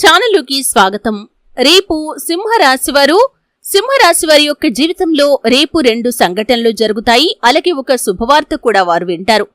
ఛానలుకి స్వాగతం. రేపు సింహరాశి వారు సింహరాశి వారి యొక్క జీవితంలో రేపు రెండు సంఘటనలు జరుగుతాయి. అలాగే ఒక శుభవార్త కూడా వారు వింటారు.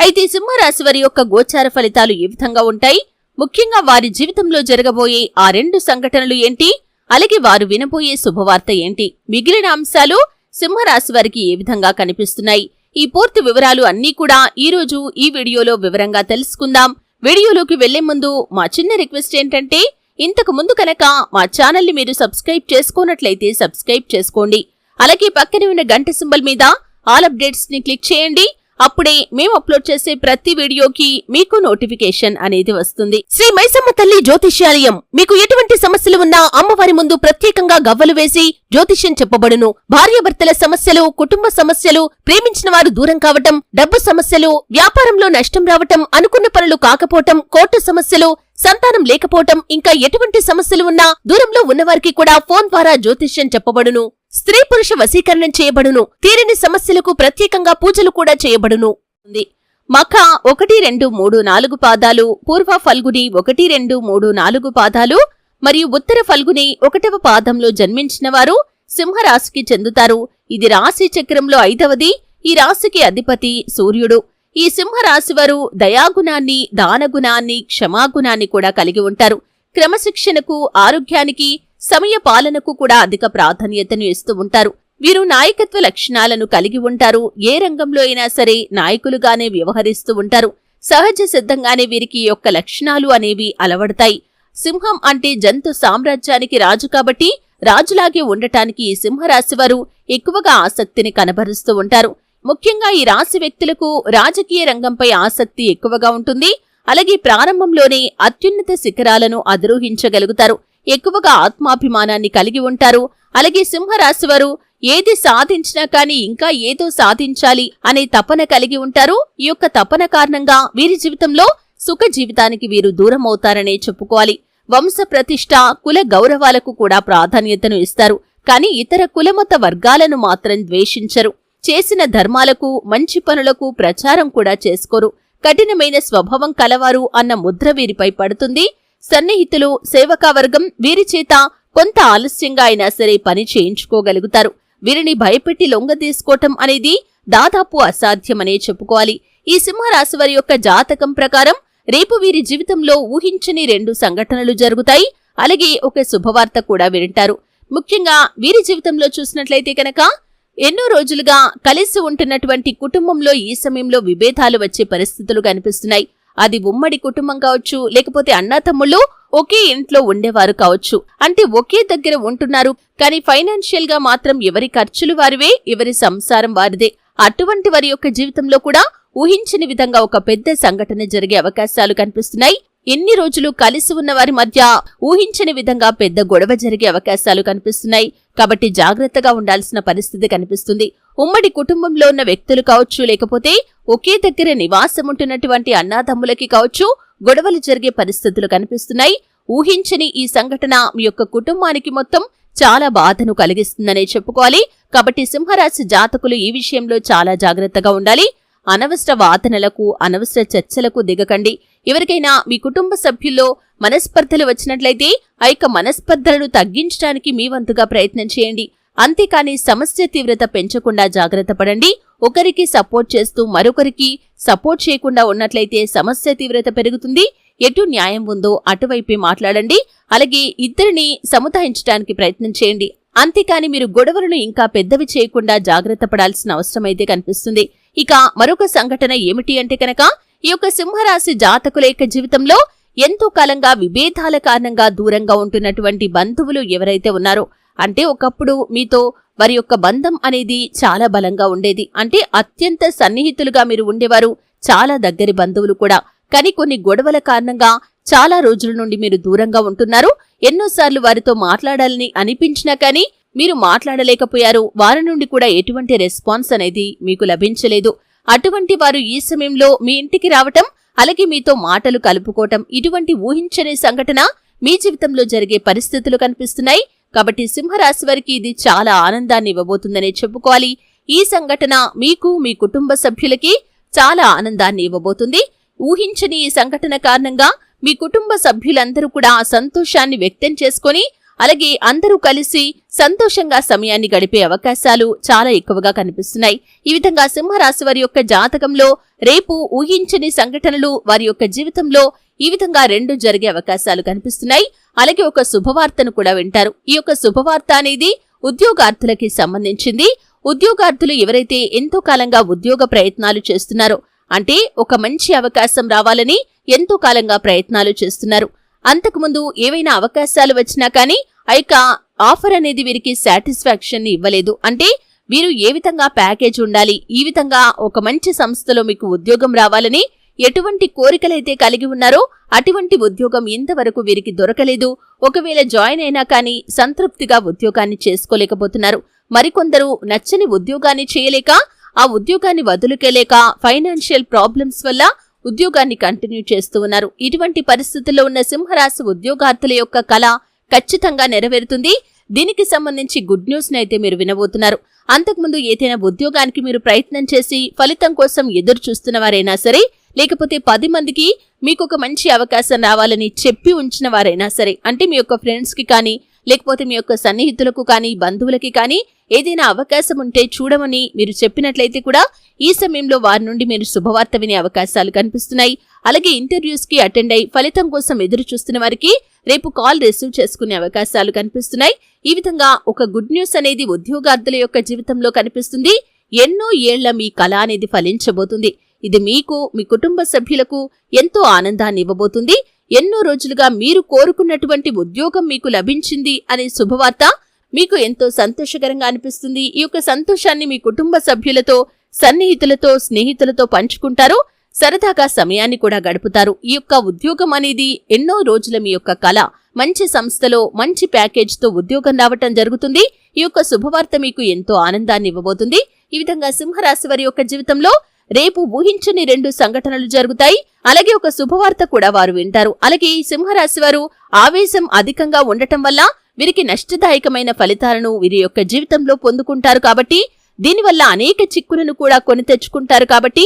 అయితే సింహరాశి వారి యొక్క గోచార ఫలితాలు ఏ విధంగా ఉంటాయి? ముఖ్యంగా వారి జీవితంలో జరగబోయే ఆ రెండు సంఘటనలు ఏంటి? అలాగే వారు వినబోయే శుభవార్త ఏంటి? మిగిలిన అంశాలు సింహరాశి వారికి ఏ విధంగా కనిపిస్తున్నాయి? ఈ పూర్తి వివరాలు అన్నీ కూడా ఈ రోజు ఈ వీడియోలో వివరంగా తెలుసుకుందాం. వీడియోలోకి వెళ్ళే ముందు మా చిన్న రిక్వెస్ట్ ఏంటంటే ఇంతకు ముందు కనుక మా ఛానల్ని మీరు సబ్స్క్రైబ్ చేసుకోనట్లయితే సబ్స్క్రైబ్ చేసుకోండి. అలాగే పక్కనే ఉన్న గంట సింబల్ మీద ఆల్ అప్డేట్స్ని క్లిక్ చేయండి. అప్పుడే మేము అప్లోడ్ చేసే ప్రతి వీడియోకి మీకు నోటిఫికేషన్ అనేది వస్తుంది. శ్రీ మైసమ్మ తల్లి జ్యోతిష్యాలయం మీకు ఎటువంటి సమస్యలు ఉన్నా అమ్మవారి ముందు ప్రత్యేకంగా గవ్వలు వేసి జ్యోతిష్యం చెప్పబడును. భార్యాభర్తల సమస్యలు కుటుంబ సమస్యలు ప్రేమించిన వారు దూరం కావటం డబ్బు సమస్యలు వ్యాపారంలో నష్టం రావటం అనుకున్న పనులు కాకపోవటం కోర్టు సమస్యలు సంతానం లేకపోవటం ఇంకా ఎటువంటి సమస్యలు ఉన్నా దూరంలో ఉన్నవారికి కూడా ఫోన్ ద్వారా జ్యోతిష్యం చెప్పబడును. స్త్రీ పురుష వశీకరణం చేయబడును. తీరని సమస్యలకు ప్రత్యేకంగా పూజలు కూడా చేయబడును. ఉంది. మఖ ఒకటి రెండు మూడు నాలుగు పాదాలు పూర్వ ఫల్గుని ఒకటి రెండు మూడు నాలుగు పాదాలు మరియు ఉత్తర ఫల్గుని ఒకటవ పాదంలో జన్మించిన వారు సింహరాశికి చెందుతారు. ఇది రాశి చక్రంలో ఐదవది ఈ రాశికి అధిపతి సూర్యుడు. ఈ సింహరాశి వారు దయాగుణాన్ని దానగుణాన్ని క్షమాగుణాన్ని కూడా కలిగి ఉంటారు. క్రమశిక్షణకు ఆరోగ్యానికి సమయ పాలనకు కూడా అధిక ప్రాధాన్యతను ఇస్తూ ఉంటారు. వీరు నాయకత్వ లక్షణాలను కలిగి ఉంటారు. ఏ రంగంలో అయినా సరే నాయకులుగానే వ్యవహరిస్తూ ఉంటారు. సహజ సిద్ధంగానే వీరికి యొక్క లక్షణాలు అనేవి అలవడతాయి. సింహం అంటే జంతు సామ్రాజ్యానికి రాజు కాబట్టి రాజులాగే ఉండటానికి ఈ సింహరాశి వారు ఎక్కువగా ఆసక్తిని కనబరుస్తూ ఉంటారు. ముఖ్యంగా ఈ రాశి వ్యక్తులకు రాజకీయ రంగంపై ఆసక్తి ఎక్కువగా ఉంటుంది. అలాగే ప్రారంభంలోనే అత్యున్నత శిఖరాలను అధిరోహించగలుగుతారు. ఎక్కువగా ఆత్మాభిమానాన్ని కలిగి ఉంటారు. అలాగే సింహరాశి వారు ఏది సాధించినా కానీ ఇంకా ఏదో సాధించాలి అనే తపన కలిగి ఉంటారు. ఈ యొక్క తపన కారణంగా వీరి జీవితంలో సుఖ జీవితానికి వీరు దూరం అవుతారనే చెప్పుకోవాలి. వంశ ప్రతిష్ట కుల గౌరవాలకు కూడా ప్రాధాన్యతను ఇస్తారు. కానీ ఇతర కులమత వర్గాలను మాత్రం ద్వేషించరు. చేసిన ధర్మాలకు మంచి పనులకు ప్రచారం కూడా చేసుకోరు. కఠినమైన స్వభావం కలవారు అన్న ముద్ర వీరిపై పడుతుంది. సన్నిహితులు సేవకావర్గం వీరి చేత కొంత ఆలస్యంగా అయినా సరే పని చేయించుకోగలుగుతారు. వీరిని భయపెట్టి లొంగ తీసుకోవటం అనేది దాదాపు అసాధ్యమనే చెప్పుకోవాలి. ఈ సింహరాశి వారి యొక్క జాతకం ప్రకారం రేపు వీరి జీవితంలో ఊహించని రెండు సంఘటనలు జరుగుతాయి. అలాగే ఒక శుభవార్త కూడా వింటారు. ముఖ్యంగా వీరి జీవితంలో చూసినట్లయితే కనుక ఎన్నో రోజులుగా కలిసి ఉంటున్నటువంటి కుటుంబంలో ఈ సమయంలో విభేదాలు వచ్చే పరిస్థితులు కనిపిస్తున్నాయి. అది ఉమ్మడి కుటుంబం కావచ్చు లేకపోతే అన్నాతమ్ముళ్ళు ఒకే ఇంట్లో ఉండేవారు కావచ్చు. అంటే ఒకే దగ్గర ఉంటున్నారు కానీ ఫైనాన్షియల్గా మాత్రం ఎవరి ఖర్చులు వారివే ఎవరి సంసారం వారిదే. అటువంటి వారి యొక్క జీవితంలో కూడా ఊహించని విధంగా ఒక పెద్ద సంఘటన జరిగే అవకాశాలు కనిపిస్తున్నాయి. ఎన్ని రోజులు కలిసి ఉన్న వారి మధ్య ఊహించని విధంగా పెద్ద గొడవ జరిగే అవకాశాలు కనిపిస్తున్నాయి. కాబట్టి జాగ్రత్తగా ఉండాల్సిన పరిస్థితి కనిపిస్తుంది. ఉమ్మడి కుటుంబంలో ఉన్న వ్యక్తులు కావచ్చు లేకపోతే ఒకే దగ్గర నివాసం ఉంటున్నటువంటి అన్నాతమ్ములకి కావచ్చు గొడవలు జరిగే పరిస్థితులు కనిపిస్తున్నాయి. ఊహించని ఈ సంఘటన మీ యొక్క కుటుంబానికి మొత్తం చాలా బాధను కలిగిస్తుందనే చెప్పుకోవాలి. కాబట్టి సింహరాశి జాతకులు ఈ విషయంలో చాలా జాగ్రత్తగా ఉండాలి. అనవసర వాదనలకు అనవసర చర్చలకు దిగకండి. ఎవరికైనా మీ కుటుంబ సభ్యుల్లో మనస్పర్ధలు వచ్చినట్లయితే ఆ యొక్క మనస్పర్ధలను తగ్గించడానికి మీ వంతుగా ప్రయత్నం చేయండి. అంతేకాని సమస్య తీవ్రత పెంచకుండా జాగ్రత్త పడండి. ఒకరికి సపోర్ట్ చేస్తూ మరొకరికి సపోర్ట్ చేయకుండా ఉన్నట్లయితే సమస్య తీవ్రత పెరుగుతుంది. ఎటు న్యాయం ఉందో అటువైపే మాట్లాడండి. అలాగే ఇద్దరిని సముదాయించడానికి ప్రయత్నం చేయండి. అంతేకాని మీరు గొడవలను ఇంకా పెద్దవి చేయకుండా జాగ్రత్త పడాల్సిన అవసరమైతే కనిపిస్తుంది. ఇక మరొక సంఘటన ఏమిటి అంటే కనుక ఈ యొక్క సింహరాశి జాతకుల యొక్క జీవితంలో ఎంతో కాలంగా విభేదాల కారణంగా దూరంగా ఉంటున్నటువంటి బంధువులు ఎవరైతే ఉన్నారో అంటే ఒకప్పుడు మీతో వారి యొక్క బంధం అనేది చాలా బలంగా ఉండేది. అంటే అత్యంత సన్నిహితులుగా మీరు ఉండేవారు చాలా దగ్గరి బంధువులు కూడా. కానీ కొన్ని గొడవల కారణంగా చాలా రోజుల నుండి మీరు దూరంగా ఉంటున్నారు. ఎన్నోసార్లు వారితో మాట్లాడాలని అనిపించినా కానీ మీరు మాట్లాడలేకపోయారు. వారి నుండి కూడా ఎటువంటి రెస్పాన్స్ అనేది మీకు లభించలేదు. అటువంటి వారు ఈ సమయంలో మీ ఇంటికి రావటం అలాగే మీతో మాటలు కలుపుకోవటం ఇటువంటి ఊహించని సంఘటన మీ జీవితంలో జరిగే పరిస్థితులు కనిపిస్తున్నాయి. కాబట్టి సింహరాశి వారికి ఇది చాలా ఆనందాన్ని ఇవ్వబోతుందనే చెప్పుకోవాలి. ఈ సంఘటన మీకు మీ కుటుంబ సభ్యులకి చాలా ఆనందాన్ని ఇవ్వబోతుంది. ఊహించని ఈ సంఘటన కారణంగా మీ కుటుంబ సభ్యులందరూ కూడా ఆ సంతోషాన్ని వ్యక్తం చేసుకొని అలాగే అందరూ కలిసి సంతోషంగా సమయాన్ని గడిపే అవకాశాలు చాలా ఎక్కువగా కనిపిస్తున్నాయి. ఈ విధంగా సింహరాశి వారి యొక్క జాతకంలో రేపు ఊహించని సంఘటనలు వారి యొక్క జీవితంలో ఈ విధంగా రెండు జరిగే అవకాశాలు కనిపిస్తున్నాయి. అలాగే ఒక శుభవార్తను కూడా వింటారు. ఈ యొక్క శుభవార్త అనేది ఉద్యోగార్థులకి సంబంధించింది. ఉద్యోగార్థులు ఎవరైతే ఎంతో కాలంగా ఉద్యోగ ప్రయత్నాలు చేస్తున్నారో అంటే ఒక మంచి అవకాశం రావాలని ఎంతో కాలంగా ప్రయత్నాలు చేస్తున్నారు. అంతకుముందు ఏవైనా అవకాశాలు వచ్చినా కానీ అయిక ఆఫర్ అనేది వీరికి సాటిస్ఫాక్షన్ ఇవ్వలేదు. అంటే వీరు ఏ విధంగా ప్యాకేజ్ ఉండాలి ఈ విధంగా ఒక మంచి సంస్థలో మీకు ఉద్యోగం రావాలని ఎటువంటి కోరికలైతే కలిగి ఉన్నారో అటువంటి ఉద్యోగం ఇంతవరకు వీరికి దొరకలేదు. ఒకవేళ జాయిన్ అయినా కానీ సంతృప్తిగా ఉద్యోగాన్ని చేసుకోలేకపోతున్నారు. మరికొందరు నచ్చని ఉద్యోగాన్ని చేయలేక ఆ ఉద్యోగాన్ని వదులుకెలేక ఫైనాన్షియల్ ప్రాబ్లమ్స్ వల్ల ఉద్యోగాన్ని కంటిన్యూ చేస్తూ ఉన్నారు. ఇటువంటి పరిస్థితుల్లో ఉన్న సింహరాశి ఉద్యోగార్థుల యొక్క కళ ఖచ్చితంగా నెరవేరుతుంది. దీనికి సంబంధించి గుడ్ న్యూస్ అయితే మీరు వినబోతున్నారు. అంతకుముందు ఏదైనా ఉద్యోగానికి మీరు ప్రయత్నం చేసి ఫలితం కోసం ఎదురు చూస్తున్న వారైనా సరే లేకపోతే పది మందికి మీకు ఒక మంచి అవకాశం రావాలని చెప్పి ఉంచిన వారైనా సరే అంటే మీ యొక్క ఫ్రెండ్స్కి కానీ లేకపోతే మీ యొక్క సన్నిహితులకు కానీ బంధువులకి కానీ ఏదైనా అవకాశం ఉంటే చూడమని మీరు చెప్పినట్లయితే కూడా ఈ సమయంలో వారి నుండి మీరు శుభవార్త వినే అవకాశాలు కనిపిస్తున్నాయి. అలాగే ఇంటర్వ్యూస్కి అటెండ్ అయి ఫలితం కోసం ఎదురు చూస్తున్న వారికి రేపు కాల్ రిసీవ్ చేసుకునే అవకాశాలు కనిపిస్తున్నాయి. ఈ విధంగా ఒక గుడ్ న్యూస్ అనేది ఉద్యోగార్థుల యొక్క జీవితంలో కనిపిస్తుంది. ఎన్నో ఏళ్ళ మీ కళ అనేది ఫలించబోతుంది. ఇది మీకు మీ కుటుంబ సభ్యులకు ఎంతో ఆనందాన్ని ఇవ్వబోతుంది. ఎన్నో రోజులుగా మీరు కోరుకున్నటువంటి ఉద్యోగం మీకు లభించింది అనే శుభవార్త మీకు ఎంతో సంతోషకరంగా అనిపిస్తుంది. ఈ యొక్క సంతోషాన్ని మీ కుటుంబ సభ్యులతో సన్నిహితులతో స్నేహితులతో పంచుకుంటారు. సరదాగా సమయాన్ని కూడా గడుపుతారు. ఈ యొక్క ఉద్యోగం అనేది ఎన్నో రోజుల మీ యొక్క కళ. మంచి సంస్థలో మంచి ప్యాకేజ్తో ఉద్యోగం రావటం జరుగుతుంది. ఈ యొక్క శుభవార్త మీకు ఎంతో ఆనందాన్ని ఇవ్వబోతుంది. ఈ విధంగా సింహరాశి వారి యొక్క జీవితంలో రేపు ఊహించని రెండు సంఘటనలు జరుగుతాయి. అలాగే ఒక శుభవార్త కూడా వారు వింటారు. అలాగే ఈ సింహరాశి వారు ఆవేశం అధికంగా ఉండటం వల్ల వీరికి నష్టదాయకమైన ఫలితాలను వీరి యొక్క జీవితంలో పొందుకుంటారు కాబట్టి దీనివల్ల అనేక చిక్కులను కూడా కొని తెచ్చుకుంటారు కాబట్టి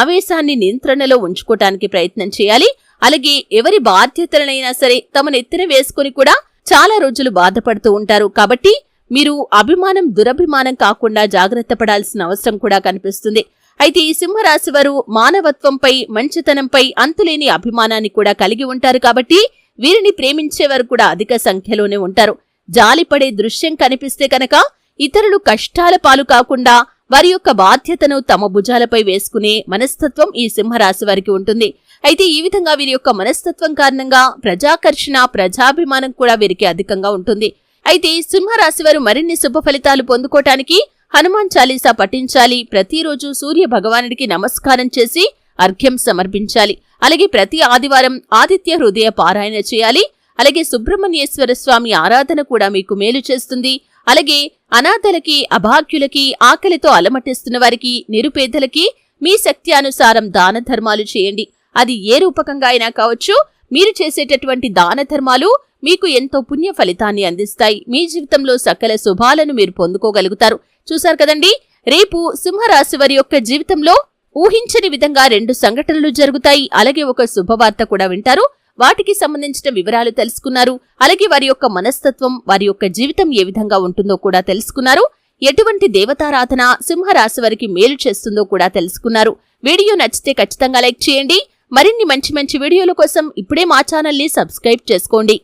ఆవేశాన్ని నియంత్రణలో ఉంచుకోవటానికి ప్రయత్నం చేయాలి. అలాగే ఎవరి బాధ్యతలనైనా సరే తమ నెత్తిన వేసుకుని కూడా చాలా రోజులు బాధపడుతూ ఉంటారు కాబట్టి మీరు అభిమానం దురభిమానం కాకుండా జాగ్రత్త పడాల్సిన అవసరం కూడా కనిపిస్తుంది. అయితే ఈ సింహరాశి వారు మానవత్వంపై మంచితనంపై అంతులేని అభిమానాన్ని కూడా కలిగి ఉంటారు కాబట్టి వీరిని ప్రేమించేవారు కూడా అధిక సంఖ్యలోనే ఉంటారు. జాలిపడే దృశ్యం కనిపిస్తే కనుక ఇతరులు కష్టాల పాలు కాకుండా వారి యొక్క బాధ్యతను తమ భుజాలపై వేసుకునే మనస్తత్వం ఈ సింహరాశి వారికి ఉంటుంది. అయితే ఈ విధంగా వీరి యొక్క మనస్తత్వం కారణంగా ప్రజాకర్షణ ప్రజాభిమానం కూడా వీరికి అధికంగా ఉంటుంది. అయితే సింహరాశి వారు మరిన్ని శుభ ఫలితాలు పొందుకోవటానికి హనుమాన్ చాలీసా పఠించాలి. ప్రతిరోజు సూర్య భగవానుడికి నమస్కారం చేసి అర్ఘ్యం సమర్పించాలి. అలాగే ప్రతి ఆదివారం ఆదిత్య హృదయ పారాయణ చేయాలి. అలాగే సుబ్రహ్మణ్యేశ్వర స్వామి ఆరాధన కూడా మీకు మేలు చేస్తుంది. అలాగే అనాథలకి అభాగ్యులకి ఆకలితో అలమటిస్తున్న వారికి నిరుపేదలకి మీ శక్తి అనుసారం దాన ధర్మాలు చేయండి. అది ఏ రూపకంగా అయినా కావచ్చు. మీరు చేసేటటువంటి దాన ధర్మాలు మీకు ఎంతో పుణ్య ఫలితాన్ని అందిస్తాయి. మీ జీవితంలో సకల శుభాలను మీరు పొందుకోగలుగుతారు. చూశారు కదండి? రేపు సింహరాశి వారి యొక్క జీవితంలో ఊహించని విధంగా రెండు సంఘటనలు జరుగుతాయి. అలాగే ఒక శుభవార్త కూడా వింటారు. వాటికి సంబంధించిన వివరాలు తెలుసుకున్నారు. అలాగే వారి యొక్క మనస్తత్వం వారి యొక్క జీవితం ఏ విధంగా ఉంటుందో కూడా తెలుసుకున్నారు. ఎటువంటి దేవతారాధన సింహరాశి వారికి మేలు చేస్తుందో కూడా తెలుసుకున్నారు. వీడియో నచ్చితే ఖచ్చితంగా లైక్ చేయండి. మరిన్ని మంచి మంచి వీడియోల కోసం ఇప్పుడే మా ఛానల్ని సబ్స్క్రైబ్ చేసుకోండి.